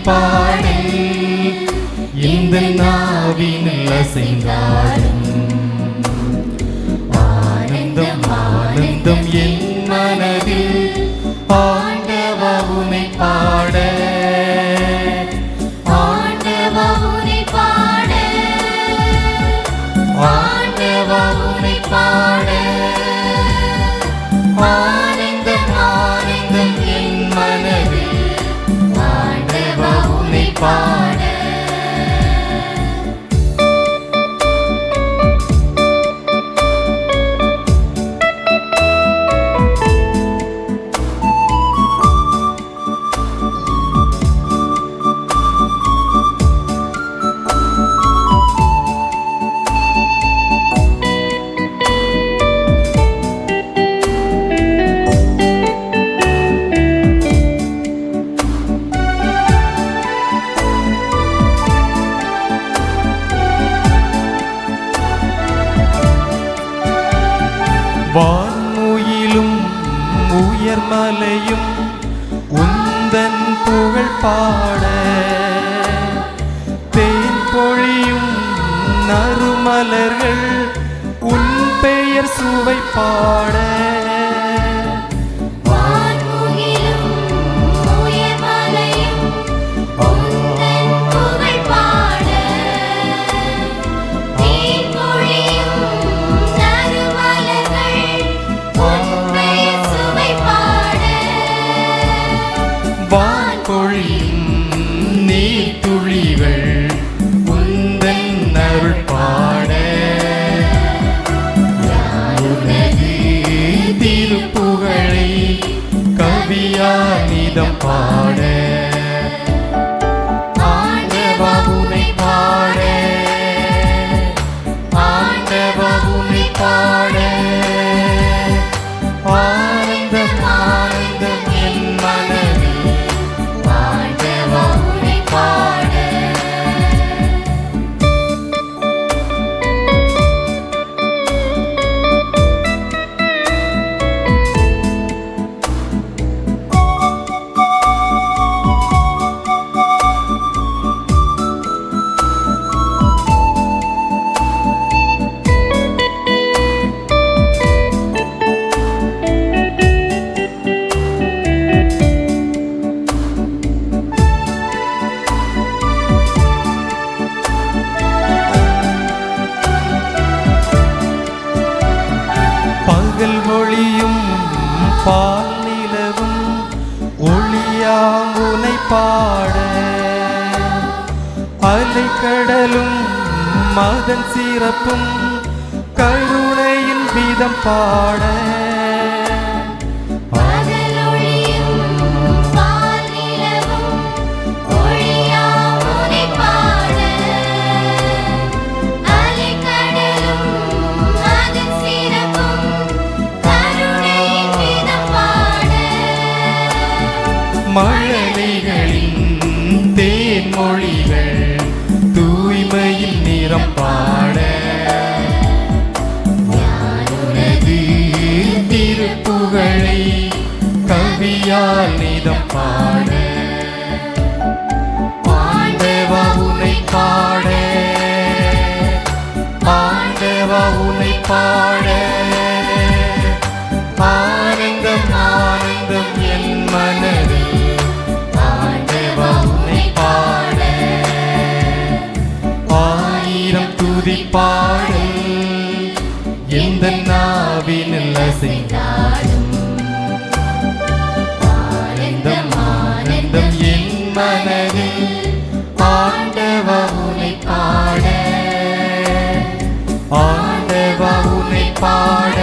ஆயிரம் பாடல். இந்த நாவினில் அசைந்தாடும் ஆனந்தம் ஆனந்தம் என் மனதில். ஆண்டவா உனை பாட வான்முயிலும் உயர்மலையும் உந்தன் புகழ் பாட. தேன் பொழியும் நறுமலர்கள் உன் பெயர் சுவை பாட. ஆவியா நீதம் பாட. பாட. அலைக்கடலும் மதன் சிறப்பும் கருணையின் வீதம் பாட. பகலொளியும் மொழிகள் தூய்மையில் நிறம் பாட. உனது திருப்புகழை கவியால் நிதம் பாட. அசைந்தாடும் ஆனந்தம் ஆனந்தம் என் மனதில் ஆண்டவா உனை பாட. ஆண்டவா உனை பாட.